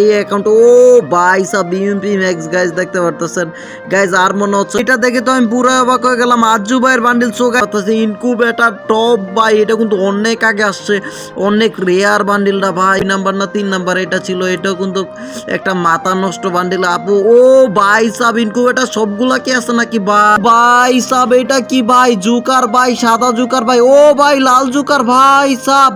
এই অ্যাকাউন্ট ও ভাই সাব বিএমপি ম্যাক্স গাইজ দেখতে পারতেছেন। গাইজ আর মনে হচ্ছে এটা দেখে তো আমি পুরো অবাক হয়ে গেলাম। আজু ভাইয়ের বান্ডিল চোখ পারতেছে ইনকুবেটার টপ ভাই, এটা কিন্তু অনেক আগে আসছে। অনেক রেয়ার বান্ডিলটা ভাই নাম্বার না তিন নাম্বার এটা ছিল, এটাও কিন্তু একটা মাথা নষ্ট বান্ডিল আপু, ও ভাই সাব ইনকুবেটার সবগুলা কি আছে নাকি ভাই ভাই সাব, এটা কি, ভাই, জুকার, ভাই, সাদা জুকার, ভাই, ও ভাই, লাল জুকার, ভাই সাব।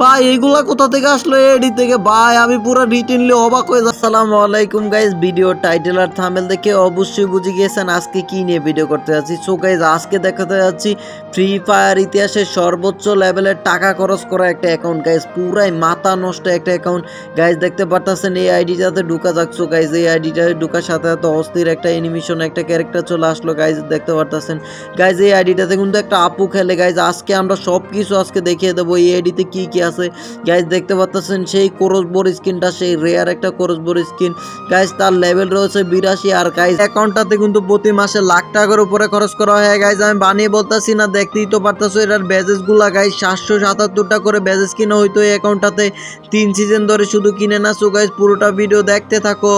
ভাই, এগুলা কোথা থেকে আসলো? এডি থেকে, ভাই, আমি পুরো রিটেনলি অবাক হয়ে যাচ্ছি। আসসালামু আলাইকুম গাইজ ভিডিও টাইটেল আর থামেল দেখে অবশ্যই বুঝে গিয়েছেন আজকে কি নিয়ে ভিডিও করতে যাচ্ছি। সো গাইজ আজকে দেখাতে যাচ্ছি ফ্রি ফায়ার ইতিহাসে সর্বোচ্চ লেভেলের টাকা খরচ করা একটা অ্যাকাউন্ট গাইজ পুরাই মাথা নষ্ট একটা অ্যাকাউন্ট গাইজ দেখতে পারতেছেন, এই আইডিটাতে ঢুকা যাচ্ছো গাইজ এই আইডিটা ঢুকার সাথে সাথে অস্থির একটা অ্যানিমেশন একটা ক্যারেক্টার চলে আসলো গাইজ দেখতে পারতেছেন। গাইজ এই আইডিটাতে কিন্তু একটা আপু খেলে গাইজ আজকে আমরা সব কিছু আজকে দেখিয়ে দেবো। এই আইডিতে কি কি আছে। গাইজ দেখতে পাচ্ছেন সেই কোরসবোর স্কিনটা সেই রেয়ার একটা কোরসবোর স্কিন গাইজ তার লেভেল রয়েছে বিরাশি। আর গাইজ অ্যাকাউন্টটাতে কিন্তু প্রতি মাসে লাখ টাকার উপরে খরচ করা হয়। গাইজ আমি বানিয়ে বলতেছি না, দেখতেই তো পারতেছো এটার ব্যাজেসগুলা গাইজ সাতশো সাতাত্তরটা করে ব্যাজেস কিনে হইতো এই অ্যাকাউন্টটাতে তিন সিজন ধরে শুধু কিনে না সো গাইজ পুরোটা ভিডিও দেখতে থাকো।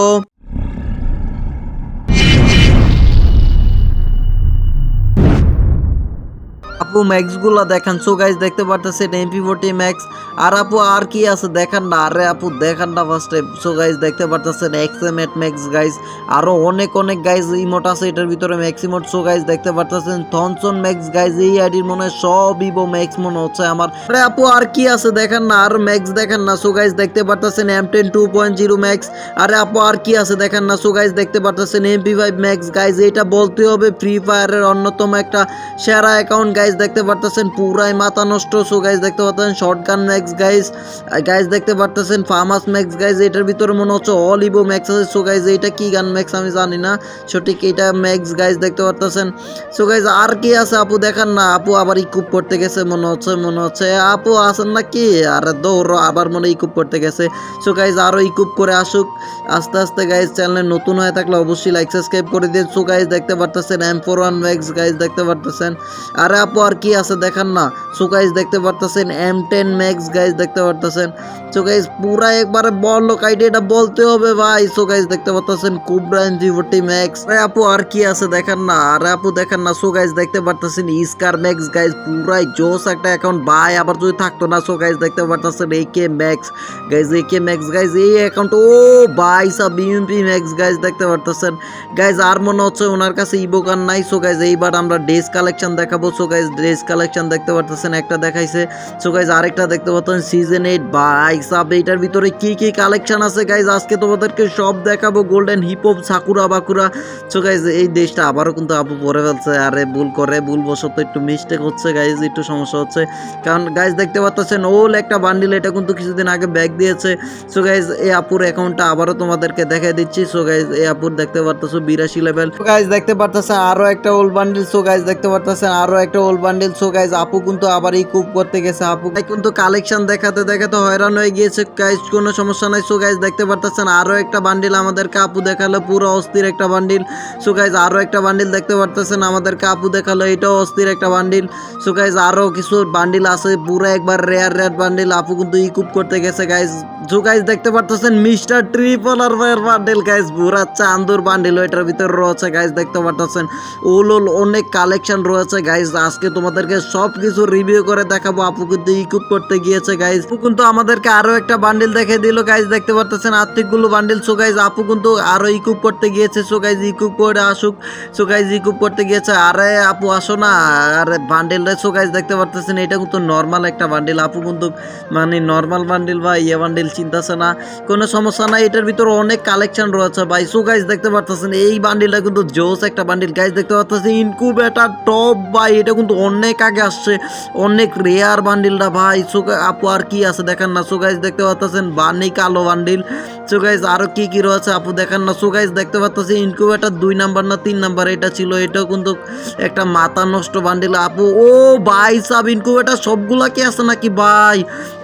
আপু ম্যাক্সগুলা দেখান। সো গাইজ দেখতে পারতেছেন এমপি ফোর্টি ম্যাক্স আর আপু, আর কি আছে দেখান না? আরে আপু দেখান না ফার্স্ট টাইম সো গাইজ দেখতে পারতেছেন X M eight max guys আরও অনেক অনেক গাইজ ইমোট আছে এটার ভিতরে ম্যাক্স ইমোট সো গাইজ দেখতে পারতেছেন থনসন ম্যাক্স গাইজ এই আইডির মনে হয় সব ইভো ম্যাক্স মনে হচ্ছে আমার। আরে আপু, আর কি আছে দেখান না? আর ম্যাক্স দেখান না। সো গাইজ দেখতে পারতেছেন M ten two point zero max আরে আপু, আর কি আছে দেখান না? সো গাইজ দেখতে পারতেছেন এমপি ফাইভ ম্যাক্স গাইজ এটা বলতে হবে ফ্রি ফায়ারের অন্যতম একটা সেরা অ্যাকাউন্ট গাইজ দেখতে পারতেছেন, পুরাই মাথা নষ্ট। সো গাইজ দেখতে পারতেছেন short gun max guys guys দেখতে পারতেছেন ফার্মাস ম্যাক্স গাইজ এটার ভিতরে মনে হচ্ছে অল ইভো ম্যাক্স আছে। সো গাইজ এইটা কি গান ম্যাক্স আমি জানি না। সঠিক এটা ম্যাক্স গাইজ দেখতে পারতেছেন। সো গাইজ আর কি আছে আপু দেখান না। আপু আবার ইকুপ করতে গেছে, মনে হচ্ছে মনে হচ্ছে। আপু আছেন না কি আর দৌড়, আবার মনে ইকুপ করতে গেছে। সো গাইজ আরও ইকুপ করে আসুক। আস্তে আস্তে গাইজ চ্যানেলে নতুন হয়ে থাকলে অবশ্যই লাইক সাবস্ক্রাইব করে দিন। সো গাইজ দেখতে পারতেছেন M four one max guys দেখতে পারতেছেন। আরে আপু, আর কি আছে দেখান না। সো গাইজ দেখতে পারতেছেন এম টেন ম্যাক্স গাইজ দেখতে পারতেছেন। সো গাইজ পুরা একবারে বড় লোক আইডি এটা বলতে হবে ভাই। সো গাইজ দেখতে পারতেছেন কুবরা এম ফিফটি ম্যাক্স আরে আপু, আর কি আছে দেখেন না? আরে আপু, দেখেন না। সো গাইজ দেখতে পারতেছেন ইস্কার ম্যাক্স গাইজ পুরাই জোস একটা অ্যাকাউন্ট ভাই, আবার যদি থাকতো না সো গাইজ দেখতে পারতেছেন A K max guys A K max guys এই অ্যাকাউন্ট ও ভাই সব বিএমপি ম্যাক্স গাইজ দেখতে পারতেছেন। গাইজ আর মনে হচ্ছে ওনার কাছে ইবোকান নাই। সো গাইজ এইবার আমরা ড্রেস কালেকশন দেখাবো। সো গাইজ ড্রেস কালেকশন দেখতে পারতেছেন, একটা দেখাইছে। সো গাইজ আরেকটা দেখতে পাচ্ছেন সিজন এইট ভাই সাব এইটার ভিতরে কি কি কালেকশন আছে গাইজ আজকে তোমাদেরকে সব দেখাবো গোল্ডেন হিপ হপ সাকুরা বাকুরা সো গাইজ এই দেশটা আবারও কিন্তু আপু পরে ফেলছে। আরে ভুল করে ভুল বশত একটু মিস্টেক হচ্ছে গাইজ একটু সমস্যা হচ্ছে। কারণ গাইজ দেখতে পাচ্ছেন ওল একটা বান্ডিল এটা কিন্তু কিছুদিন আগে ব্যাগ দিয়েছে। সো গাইজ এই আপুর অ্যাকাউন্টটা আবারও তোমাদেরকে দেখাই দিচ্ছি। সো গাইজ এই আপুর দেখতে পারতেছো, বিরাশি লেভেল গাইজ দেখতে পারতেছেন আরও একটা ওল বান্ডিল সো গাইজ দেখতে পারতেছেন আরও একটা ওল বান্ডিল সো গাইজ আপু কিন্তু আবার এই কুপ করতে গেছে, আপু। কিন্তু কালেকশন দেখাতে দেখাতে হয়রান হয়ে গিয়েছে। গাইজ কোনো সমস্যা নাই। সো গাইজ দেখতে পারতেছেন, আরও একটা বান্ডিল আমাদেরকে আপু দেখাল, পুরো অস্থির একটা বান্ডিল সো গাইজ আরও একটা বান্ডিল দেখতে পারতেছেন, আমাদেরকে আপু দেখাল, এটাও অস্থির একটা বান্ডিল সো গাইজ আরও কিছু বান্ডিল আছে, পুরো একবার রেয়ার রেয়ার বান্ডিল আপু কিন্তু ই ইকুপ করতে গেছে গাইজ সো গাইজ দেখতে পারতেছেন mister triple R bundle guys পুরা চান্দুর বান্ডিল এটার ভিতরে রয়েছে গাইজ দেখতে পারতেছেন। ওল ওল অনেক কালেকশন রয়েছে গাইজ আজকে তোমাদেরকে সব কিছু রিভিউ করে দেখাবো। আপু কিন্তু ইকুপ করতে গিয়েছে গাইজ আপু কিন্তু আমাদেরকে আরও একটা বান্ডিল দেখে দিল গাইজ দেখতে পারতেছেন, আর্থিকগুলো বান্ডিল সো গাইজ আপু কিন্তু আরও ইকুপ করতে গিয়েছে। সো গাইজ ইকুপ করে আসুক। সো গাইজ ইকুপ করতে গিয়েছে। আরে, আপু, আসো না। আরে বান্ডিল সো গাইজ দেখতে পারতেছেন, এটা কিন্তু নর্মাল একটা বান্ডিল আপু কিন্তু মানে নর্মাল বান্ডিল বা ইয়ে বান্ডিল চিন্তাছে না। কোনো সমস্যা নাই, এটার ভিতরে অনেক কালেকশন রয়েছে ভাই। সো গাইজ দেখতে পারতেছেন, এই বান্ডিলটা কিন্তু জোস একটা বান্ডিল গাইজ দেখতে পারতেছেন ইনকুবেটার টপ ভাই। এটা কিন্তু অনেক আগে আসছে, অনেক রেয়ার বান্ডিলটা ভাই, সো আপু, আর কি আছে? দেখেন না, সো গাইজ দেখতে পারতেছেন বানি কালো বান্ডিল সো গাইজ আরও কি কি রয়েছে আপু? দেখেন না, সো গাইজ দেখতে পারতেছি ইনকুবেটার দুই নাম্বার না তিন নাম্বার এটা ছিল, এটাও কিন্তু একটা মাথা নষ্ট বান্ডিল আপু, ও ভাই, সাব ইনকুবেটার সবগুলা কি আছে নাকি ভাই?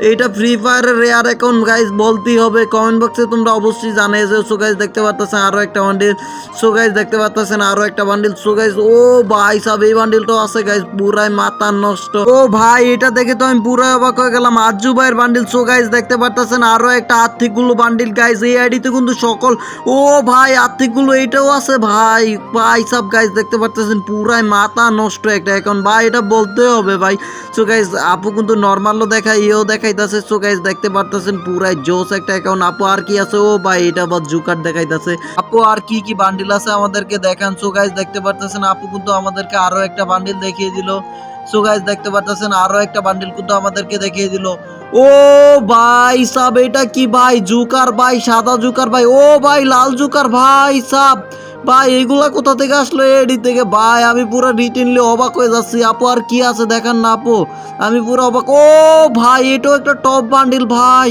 এইটা ফ্রি ফায়ারের রেয়ার অ্যাকাউন্ট গাইজ বলতেই হবে। কমেন্ট বক্সে তোমরা অবশ্যই জানিয়ে যে সো দেখতে পারতেছেন আরও একটা বান্ডিল সো দেখতে পারতেছেন আরও একটা বান্ডিল সো ও ভাই, সাব, এই বান্ডিলটাও আছে গাইজ পুরাই মাথা নষ্ট। ও ভাই, এটা দেখে তো আমি পুরো অবাক হয়ে গেলাম। আজু ভাইয়ের বান্ডিল সো গাইজ দেখতে পারতেছেন, আরও একটা আর্থিকগুলো বান্ডিল গাইজ এই আইডিতে কিন্তু সকল ও ভাই আর্থিক আর্থিকগুলো এটাও আছে ভাই। ভাই, সব গাইজ দেখতে পারতেছেন, পুরাই মাথা নষ্ট একটা এখন ভাই, এটা বলতে হবে ভাই। সো গাইজ আপু কিন্তু নর্মালও দেখায়, ইয়েও দেখাইতেছে। সো গাইজ দেখতে পারতেছেন, পুরাই জোস একটা অ্যাকাউন্ট আপু, আর কি আছে? ও ভাই, এটা আবার জুকার দেখাইতেছে। আপু, আর কি কি বান্ডিল আছে আমাদেরকে দেখান? সো গাইজ দেখতে পারতেছেন, আপু কিন্তু আমাদেরকে আরও একটা বান্ডিল দেখিয়ে দিল। সো গাইজ দেখতে পারতেছেন আরও একটা বান্ডিল কিন্তু আমাদেরকে দেখিয়ে দিল। ও ভাই, সাব, এটা কি ভাই? জুকার ভাই, সাদা জুকার ভাই। ও ভাই, লাল জুকার ভাই, সাব। ভাই, এগুলা কোথা থেকে আসলো? এডি থেকে। ভাই, আমি পুরো রিটেনলি অবাক হয়ে যাচ্ছি। আপু, আর কি আছে? দেখান না, আপু। আমি পুরো অবাক। ও ভাই, এটাও একটা টপ বান্ডিল ভাই।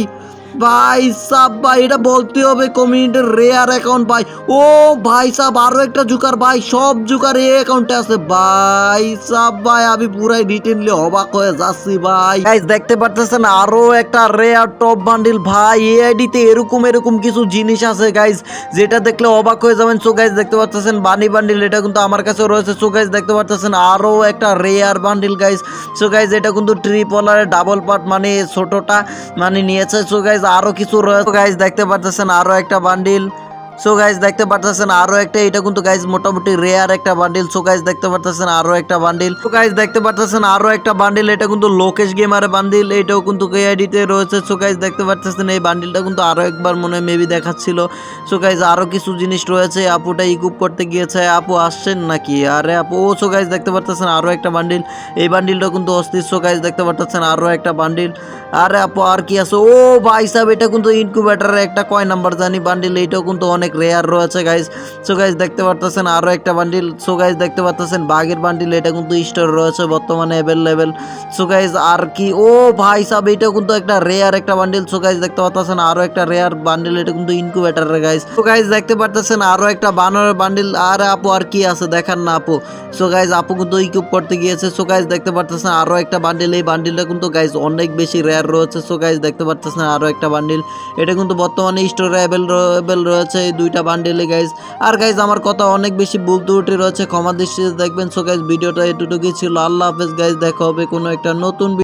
ভাই সাব, ভাই, এটা বলতে হবে কমিউনিটির রেয়ার অ্যাকাউন্ট ভাই। ও, ভাই সাব, আরও একটা জুকার, ভাই, সব জুকার এই অ্যাকাউন্টে আছে। ভাই সাব, ভাই, আমি পুরাই রিটেনলি অবাক হয়ে যাচ্ছি, ভাই। গাইস দেখতে পারতেছেন, আরও একটা রেয়ার টপ বান্ডিল ভাই। এই আইডিতে এরকম এরকম কিছু জিনিস আছে গাইস যেটা দেখলে অবাক হয়ে যাবেন। সো গাইস দেখতে পারতেছেন বানি বান্ডিল এটা কিন্তু আমার কাছে রয়েছে। সো গাইস দেখতে পারতেছেন, আরও একটা rare bundle guys so guys এটা কিন্তু ট্রিপলারের ডাবল পার্ট মানে ছোটটা মানে নিয়েছে। সো গাইস আরও কিছু রয়েছে গাইজ দেখতে পারতেছেন আরও একটা বান্ডিল সো গাইজ দেখতে পারতেছেন আরও একটা, এটা কিন্তু গাইজ মোটামুটি রেয়ার একটা বান্ডিল সো গাইজ দেখতে পারতেছেন আরও একটা বান্ডিল সো গাইজ দেখতে পারতেছেন আরও একটা বান্ডিল এটা কিন্তু লোকেশ গেমার বান্ডিল এটাও কিন্তু কেআইডিতে রয়েছে। সো গাইজ দেখতে পারতেছেন এই বান্ডিলটা কিন্তু আরও একবার মনে মেবি দেখাচ্ছিল। সো গাইজ আরও কিছু জিনিস রয়েছে। আপুটা ইকুপ করতে গিয়েছে। আপু আসছেন নাকি? আরে আপু, ও সো গাইজ দেখতে পারতেছেন আরও একটা বান্ডিল এই বান্ডিলটা কিন্তু অস্থির। সো গাইজ দেখতে পারতেছেন আরও একটা বান্ডিল আরে আপু, আর কি আছে? ও, ভাই সাহেব, এটা কিন্তু ইনকিউবেটারের একটা কয় নাম্বার জানি বান্ডিল এটাও কিন্তু অনেক রেয়ার রয়েছে গাইজ সো গাইজ দেখতে পারতেছেন আরও একটা বান্ডিল সো গাইজ দেখতে পারতেছেন বাঘের বান্ডিল এটা কিন্তু স্টোর রয়েছে বর্তমানে অ্যাভেলেবেল সো গাইজ আর কি? ও ভাই সাহেব এটা কিন্তু একটা রেয়ার একটা বান্ডিল সো গাইজ দেখতে পারতেছেন আরও একটা রেয়ার বান্ডিল এটা কিন্তু ইনকিউবেটারের গাইজ সো গাইজ দেখতে পারতেছেন আরও একটা বানরের বান্ডিল আর আপু, আর কি আছে? দেখান না আপু। সো গাইজ আপু কিন্তু ইকুপ করতে গিয়েছে। সো গাইজ দেখতে পারতেছেন আরও একটা বান্ডিল এই বান্ডিলটা কিন্তু গাইজ অনেক বেশি রেয়ার রয়েছে। সো গাইজ দেখতে পারতেছেন আরও একটা বান্ডিল এটা কিন্তু বর্তমানে স্টোরে অ্যাভেলেবল রয়েছে। এই দুইটা বান্ডেলে গাইজ আর গাইজ আমার কথা অনেক বেশি ভুল ত্রুটি রয়েছে, ক্ষমা দৃষ্টিতে দেখবেন। সো গাইজ ভিডিওটা এটুটুকুই ছিল। আল্লাহ হাফেজ গাইজ দেখা হবে কোনো একটা নতুন